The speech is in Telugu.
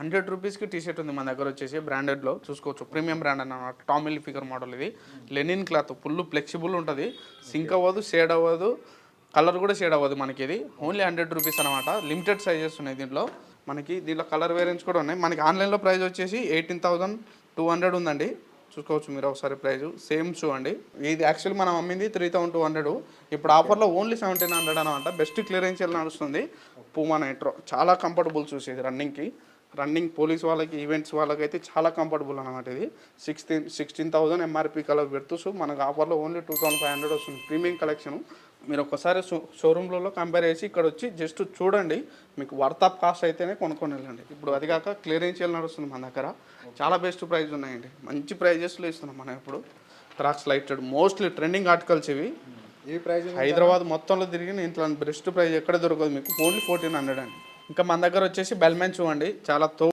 హండ్రెడ్ రూపీస్కి టీ షర్ట్ ఉంది మన దగ్గర వచ్చేసి బ్రాండెడ్లో. చూసుకోవచ్చు. ప్రీమియం బ్రాండ్ అన్నమాట టామిల్ ఫిగర్ మోడల్ ఇది. లెనిన్ క్లాత్ ఫుల్ ఫ్లెక్సిబుల్ ఉంటుంది. సింక్ అవ్వదు షేడ్ అవ్వదు. కలర్ కూడా షేడ్ అవ్వదు మనకి ఇది. ఓన్లీ హండ్రెడ్ రూపీస్ అనమాట లిమిటెడ్ సైజెస్ ఉన్నాయి దీంట్లో. మనకి దీంట్లో కలర్ వేరియంట్స్ కూడా ఉన్నాయి. మనకి ఆన్లైన్లో ప్రైస్ వచ్చేసి ఎయిటీన్ థౌసండ్ టూ హండ్రెడ్ ఉందండి. చూసుకోవచ్చు మీరు ఒకసారి ప్రైస్ సేమ్ షూ అండి. ఇది యాక్చువల్లీ మనం అమ్మింది త్రీ థౌసండ్ టూ హండ్రెడ్. ఇప్పుడు ఆఫర్లో ఓన్లీ సెవెంటీన్ హండ్రెడ్ అనమాట బెస్ట్ క్లియరెన్షియల్ నడుస్తుంది. పూమా నైట్రో చాలా కంఫర్టబుల్ షూస్ ఇది రన్నింగ్కి. రన్నింగ్ పోలీస్ వాళ్ళకి ఈవెంట్స్ వాళ్ళకి అయితే చాలా కంఫర్టబుల్ అనమాట ఇది. Sixteen sixteen thousand MRP colour పెడుతూ మనకు ఆఫర్లో only two thousand five hundred వస్తుంది ప్రీమియం కలెక్షన్. మీరు ఒకసారి షో షోరూమ్లలో కంపేర్ చేసి ఇక్కడ వచ్చి జస్ట్ చూడండి మీకు వర్త్ ఆఫ్ కాస్ట్ అయితేనే కొనుక్కొని వెళ్ళండి. ఇప్పుడు అది కాక క్లియరెన్షియల్ నడుస్తుంది మన దగ్గర. చాలా బెస్ట్ ప్రైస్ ఉన్నాయండి. మంచి ప్రైజెస్లో ఇస్తున్నాం మనం ఇప్పుడు. Crocs lighted mostly trending articles ఇవి. ఈ ప్రైస్ హైదరాబాద్ మొత్తంలో తిరిగి ఇంట్లో బెస్ట్ ప్రైస్ ఎక్కడ దొరకదు మీకు? ఓన్లీ ఫోర్టీన్ హండ్రెడ్ అండి. ఇంకా మన దగ్గర వచ్చేసి బెల్మెన్ చూడండి. చాలా తో